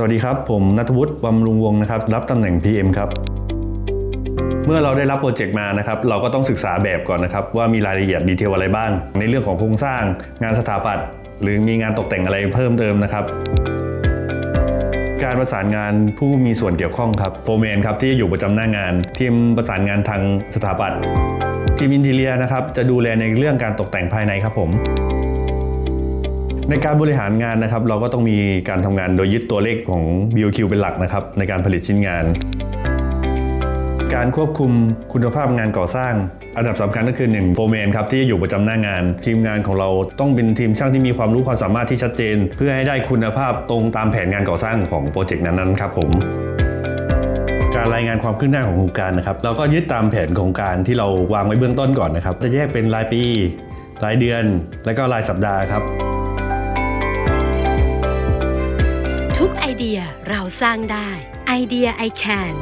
สวัสดีครับ ผมนัทวุฒิบำรุงวงศ์นะครับ รับตำแหน่ง PM ครับ เมื่อเราได้รับโปรเจกต์มานะครับ เราก็ต้องศึกษาแบบก่อนนะครับ ว่ามีรายละเอียดดีเทลอะไรบ้าง ในเรื่องของโครงสร้าง งานสถาปัตย์หรือมีงานตกแต่งอะไรเพิ่มเติมนะครับ การประสานงานผู้มีส่วนเกี่ยวข้องครับโฟร์แมนครับที่อยู่ประจำหน้างาน ทีมประสานงานทางสถาปัตย์ทีมอินทีเลียนะครับจะดูแลในเรื่องการตกแต่งภายในครับผม ในการบริหารงานนะครับ เราก็ต้องมีการทำงานโดยยึดตัวเลขของ BOQ เป็นหลักนะครับ ในการผลิตชิ้นงาน การควบคุมคุณภาพงานก่อสร้าง อันดับสำคัญก็คือ1โฟร์แมนครับที่อยู่ประจำหน้างาน ทีมงานของเราต้องเป็นทีมช่างที่มีความรู้ความสามารถที่ชัดเจน เพื่อให้ได้คุณภาพตรงตามแผนงานก่อสร้างของโปรเจกต์นั้นๆครับผมการรายงานความคืบหน้าของโครงการนะครับเราก็ยึดตามแผนโครงการที่เราวางไว้เบื้องต้นก่อนนะครับจะแยกเป็นรายปี รายเดือน และก็รายสัปดาห์ครับ เดียเราสร้างได้ไอเดีย I can